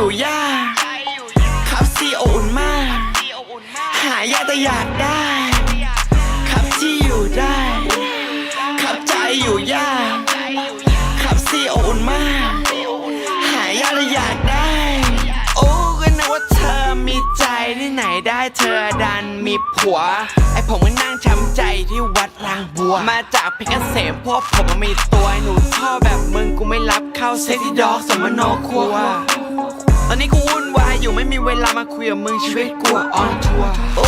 อยู่ยากครับซีโออุ่นมาก หายากแต่อยากได้ ครับที่อยู่ได้ ครับใจอยู่ยากครับซีโออุ่นมาก หายากแต่อยากได้ โอ้ก็นึกว่าเธอมีใจที่ไหนได้เธอดันมีผัว ไอผมก็นั่งช้ำใจที่วัดรางบัว มาจากเพชรเกษมพวกผมมันมีตัวไอหนูชอบแบบมึงกูไม่รับเข้าเซ็กซี่ด็อกสมโนครัว ตอนนี้กูวุ่นวายอยู่ไม่มีเวลามาคุยกับมึงชีวิตกูออนทัวร์โอ้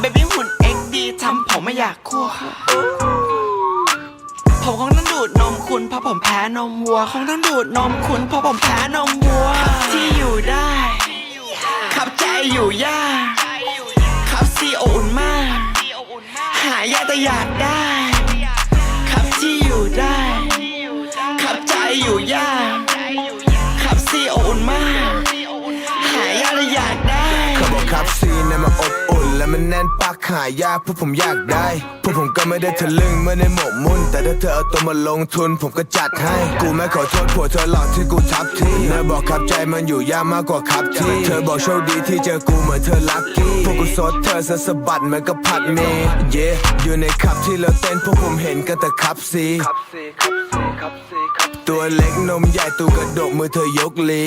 เบบี้หุ่นเอ็กดีทำผมไม่อยากคั่วผมคงต้องดูดนมคุณเพราะผมแพ้นมวัวคงต้องดูดนมคุณเพราะผมแพ้นมวัวที่อยู่ได้ขับใจอยู่ยากขับซีโออุ่นมาก หายากแต่อยากได้ ครับซีนนั้นมันอบอุ่น และมันแน่นปากหายากพวกผมอยากได้พวกผมก็ไม่ได้ทะลึ่งไม่ได้หมกมุ่น แต่ถ้าเธอเอาตัวมาลงทุน ผมก็จัดให้ กูไม่ขอโทษผัวเธอหลอกที่กูทับที่เธอบอกขับใจมันอยู่ยากมากกว่าขับที่ เธอบอกโชคดีที่เจอกูเหมือนเธอลัคกี้พวกกูสดเธอสะสะบัดเหมือนกับผัดเมย์เย่อยู่ในขับที่เราเต้นพวกผมเห็นกันแต่ขับซี ตัวเล็กนมใหญ่ตูกระดกมือเธอยกลี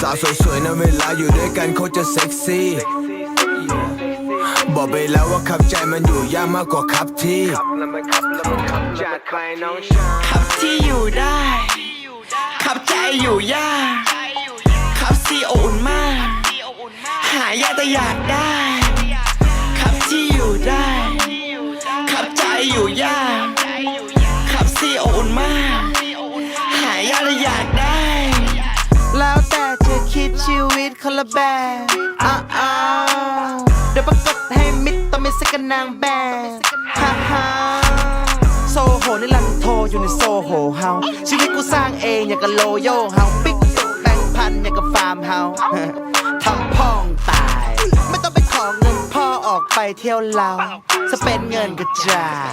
สาวสวยๆนะเวลาอยู่ด้วยกันโคตรจะเซ็กซี่ บอกไปแล้วว่าขับใจมันอยู่ยากมากกว่าขับที่จัดไปน้องชายขับที่อยู่ได้ ขับใจอยู่ยากขับซีโออุ่นมาก หายากแต่อยากได้ ขับที่อยู่ได้ ขับใจอยู่ยากากและอยากได้ แล้วแต่จะคิดชีวิตคนละแบบอ้าวเดี๋ยวประกบให้มิดต้องมีสักนางแบบฮ่าฮ่าโซโหในลันโทอยู่ในโซโหเฮาชีวิตกูสร้างเองอย่างกับโลโยเฮาปิ๊กตุกแบงค์พันอย่างกับฟาร์มเฮาทำพ่องตาย ไม่ต้องไปขอเงินพ่อออกไปเที่ยวเราสเปนเงินกระจาย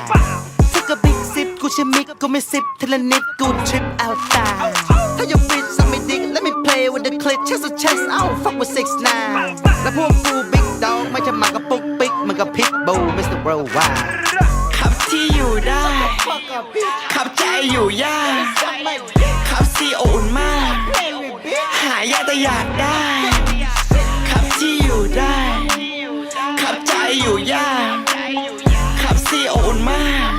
ถ้าก็บิ๊กซิปกูใช่มิกกูไม่ซิปทีละนิดกูทริปเอาตาย ถ้าอยากฟิตสักไม่ดิก let me play with the clip chest to chest I don't fuck with six nine และพวกกูบิ๊กดองไม่ใช่หมากระปุกปิกมันกับพิกบู Mr. Worldwide ขับที่อยู่ได้ ขับใจอยู่ยาก ขับซีโออุ่นมาก หายากแต่อยากได้ ขับที่อยู่ได้ ขับใจอยู่ยาก ขับซีโออุ่นมาก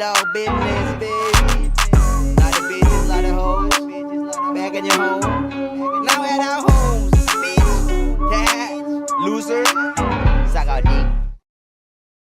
dog business, baby. Lot of bitches, lot of hoes. Back in your home. Now at our homes, bitch. Dad, loser.